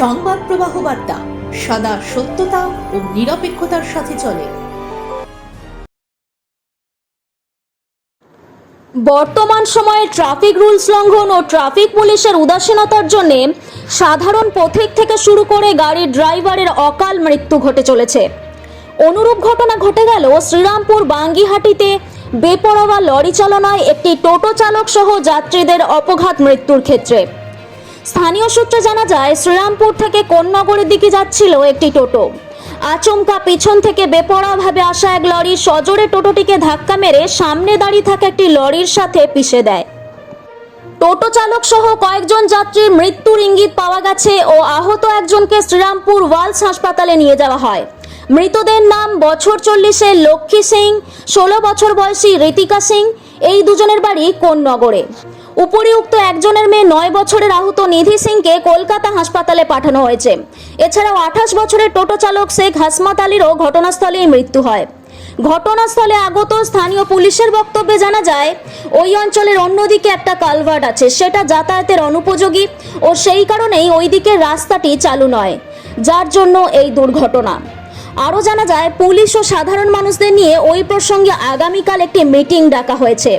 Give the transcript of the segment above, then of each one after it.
সংবাদ প্রবাহ বার্তা, সদা সত্যতা ও নিরপেক্ষতার সাথে চলে। বর্তমান সময়ে ট্রাফিক রুলস লঙ্ঘন ও ট্রাফিক পুলিশের উদাসীনতার জন্য সাধারণ পথিক থেকে শুরু করে গাড়ির ড্রাইভারের অকাল মৃত্যু ঘটে চলেছে। অনুরূপ ঘটনা ঘটে গেল শ্রীরামপুর বাঙ্গিহাটিতে বেপরোয়া লরি চালনায় একটি টোটো চালক সহ যাত্রীদের অপঘাত মৃত্যুর ক্ষেত্রে। স্থানীয় সূত্রে জানা যায়, শ্রীরামপুর থেকে কোন্নগরের দিকে যাচ্ছিল একটি টোটো। আচমকা পিছন থেকে বেপরোয়াভাবে আসা এক লরি সজোরে টোটোটিকে ধাক্কা মেরে সামনে দাঁড়িয়ে থাকা একটি লরির সাথে পিষে দেয়। টোটো চালক সহ কয়েকজন যাত্রীর মৃত্যুর ইঙ্গিত পাওয়া গেছে ও আহত একজনকে শ্রীরামপুর ওয়ালস হাসপাতালে নিয়ে যাওয়া হয়। মৃতদের নাম বছর চল্লিশের লক্ষ্মী সিং, ষোলো বছর বয়সী ঋতিকা সিং, এই দুজনের বাড়ি কোন নগরে উপরিউক্ত একজনের মেয়ে নয় বছরের আহত নিধি সিংকে কলকাতা হাসপাতালে পাঠানো হয়েছে। এছাড়াও আঠাশ বছরের টোটো চালক শেখ হাসমাত আলীরও ঘটনাস্থলেই মৃত্যু হয়। ঘটনাস্থলে আগত স্থানীয় পুলিশের বক্তব্যে জানা যায়, ওই অঞ্চলের অন্যদিকে একটা কালভার্ট আছে, সেটা যাতায়াতের অনুপযোগী ও সেই কারণেই ওই দিকের রাস্তাটি চালু নয়, যার জন্য এই দুর্ঘটনা। আরও জানা যায়, পুলিশ ও সাধারণ মানুষদের নিয়ে ওই প্রসঙ্গে আগামীকাল একটি মিটিং ডাকা হয়েছে।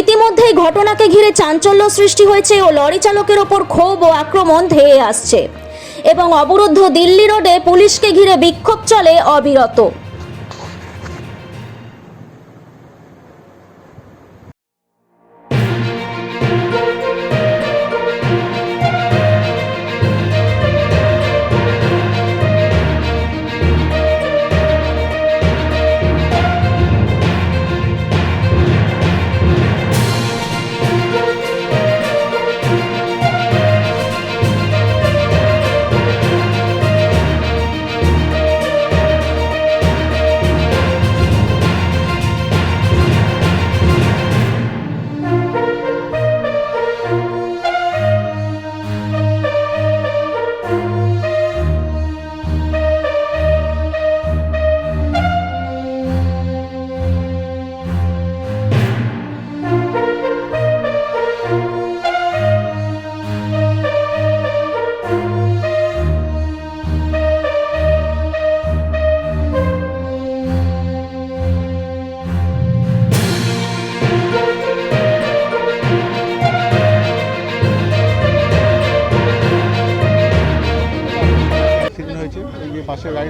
ইতিমধ্যেই ঘটনাকে ঘিরে চাঞ্চল্য সৃষ্টি হয়েছে ও লরি চালকের ওপর ক্ষোভ ও আক্রমণ ধেয়ে আসছে। এবং অবরুদ্ধ দিল্লি রোডে পুলিশকে ঘিরে বিক্ষোভ চলে অবিরত।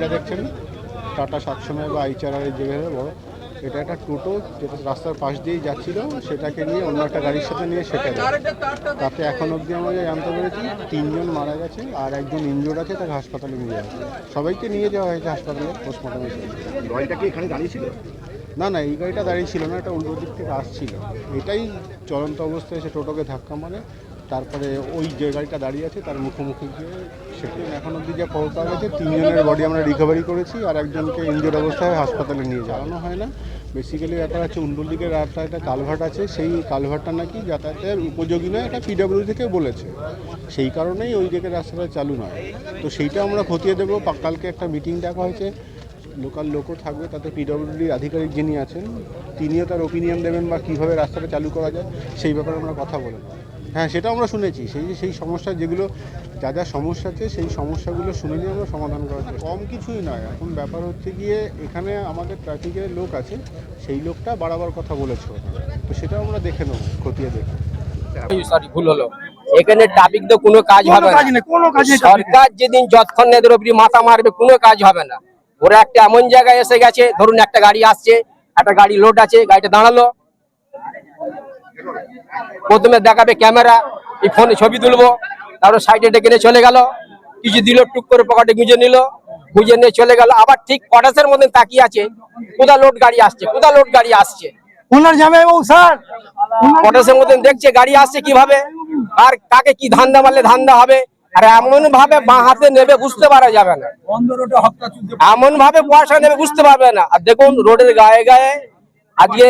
গাড়িটা দেখছেন? টাটা সাতশো নয় বা আইচারের যেভাবে বড়। এটা একটা টোটো যেটা রাস্তার পাশ দিয়েই যাচ্ছিল সেটাকে নিয়ে অন্য একটা গাড়ির সাথে নিয়ে সেটা তাতে এখন অবধি আমরা জানতে পেরেছি তিনজন মারা গেছে আর একজন ইনজোর্ড আছে তাকে হাসপাতালে নিয়ে যাওয়া সবাইকে নিয়ে যাওয়া হয়েছে হাসপাতালে পোস্টমর্টমের জন্য। গাড়িটা কি এখানে দাঁড়িয়ে ছিল? না না এই গাড়িটা দাঁড়িয়ে ছিল না এটা উল্টো দিক থেকে আসছিল। এটাই চলন্ত অবস্থায় সে টোটোকে ধাক্কা মারে। তারপরে ওই যে গাড়িটা দাঁড়িয়ে আছে তার মুখোমুখি গিয়ে সেটি এখন অবধি যা খবর পাওয়া গেছে, তিনজনের বডি আমরা রিকভারি করেছি আর একজনকে ইনজোর্ড অবস্থায় হাসপাতালে নিয়ে যাওয়ানো হয় না। বেসিক্যালি ব্যাপার আছে উন্ডুল দিকের রাস্তায় একটা কালভার্ট আছে, সেই কালভার্টটা নাকি যাতায়াতের উপযোগী নয়, এটা পিডাব্লিউ থেকে বলেছে। সেই কারণেই ওই দিকের রাস্তাটা চালু নয়। তো সেইটা আমরা খতিয়ে দেবো কালকে একটা মিটিং ডাকা হয়েছে লোকাল লোকও থাকবে, তাতে পিডব্লিউডির আধিকারিক যিনি আছেন, তিনিও তার ওপিনিয়ন দেবেন বা কীভাবে রাস্তাটা চালু করা যায়, সেই ব্যাপারে আমরা কথা বলব। হ্যাঁ সেটা আমরা শুনেছি। সেই যে সেই সমস্যা যেগুলো যা যা সমস্যা আছে সেই সমস্যাগুলো শুনে নিয়ে আমরা সমাধান করার চেষ্টা- কম কিছুই নয়। এখন ব্যাপার হচ্ছে গিয়ে এখানে আমাদের ট্রাফিকের লোক আছে সেই লোকটা বাড়াবার কথা বলেছে। তো সেটা আমরা দেখে নেব খতিয়ে দেখে। সরি ভুল হলো। এখানে ট্রাফিক তো কোনো কাজ হবে না। কোনো কাজ সরকার যেদিন যতক্ষণ না এদের উপরে মাথা মারবে কোনো কাজ হবে না। ওরা একটা এমন জায়গায় এসে গেছে ধরুন একটা গাড়ি আসছে একটা গাড়ি লোড আছে গাড়িটা দাঁড়াল প্রথমে দেখাবে ক্যামেরা এই ফোনে ছবি তুলবো তারপরে সাইডে ডেকে নিয়ে চলে গেল। কিছু দিল টুক করে পকেটে গুঁজে নিল গুঁজে নিয়ে চলে গেল। আবার ঠিক কটাসের মধ্যে তাকিয়ে আছে কোথা লোড গাড়ি আসছে কোথা লোড গাড়ি আসছে? ওনার স্যার। কটাসের দেখছে গাড়ি আসছে কীভাবে আর কাকে কি ধান্দা মারলে ধান্দা হবে আর এমন ভাবে বাঁ হাতে নেবে বুঝতে পারা যাবে না। এমন ভাবে পয়সা নেবে বুঝতে পারবে না। আর দেখুন রোডের গায়ে গায়ে আজকে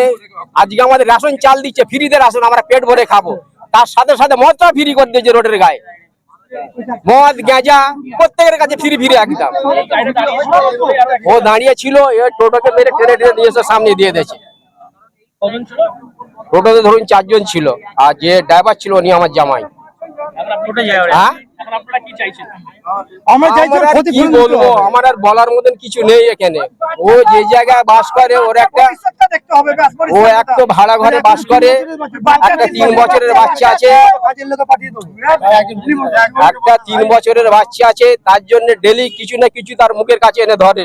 আজকে আমাদের রেশন চাল দিচ্ছে ফ্রিতে রেশন আমরা পেট ভরে খাব। তার সাথে সাথে মদটা ফ্রি করে দিয়েছে রোডের গায়ে। মদ গেঁজা প্রত্যেকের কাছে ফ্রি ফিরে একদম। ও দাঁড়িয়ে ছিল টোটোকে মেরে টেনে টেনে এসে সামনে দিয়ে দিয়েছে। টোটোতে ধরুন চারজন ছিল আর যে ড্রাইভার ছিল উনি আমার জামাই। হ্যাঁ? কি বলব? আমার আর বলার মতন কিছু নেই এখানে। ও যে জায়গায় বাস করে ওর একটা ভবিষ্যৎটা দেখতে হবে, ব্যাস, ও এক তো ভাড়া ঘরে বাস করে। একটা তিন বছরের বাচ্চা আছে। একটা তিন বছরের বাচ্চা আছে তার জন্য ডেলি কিছু না কিছু তার মুখের কাছে এনে ধরে।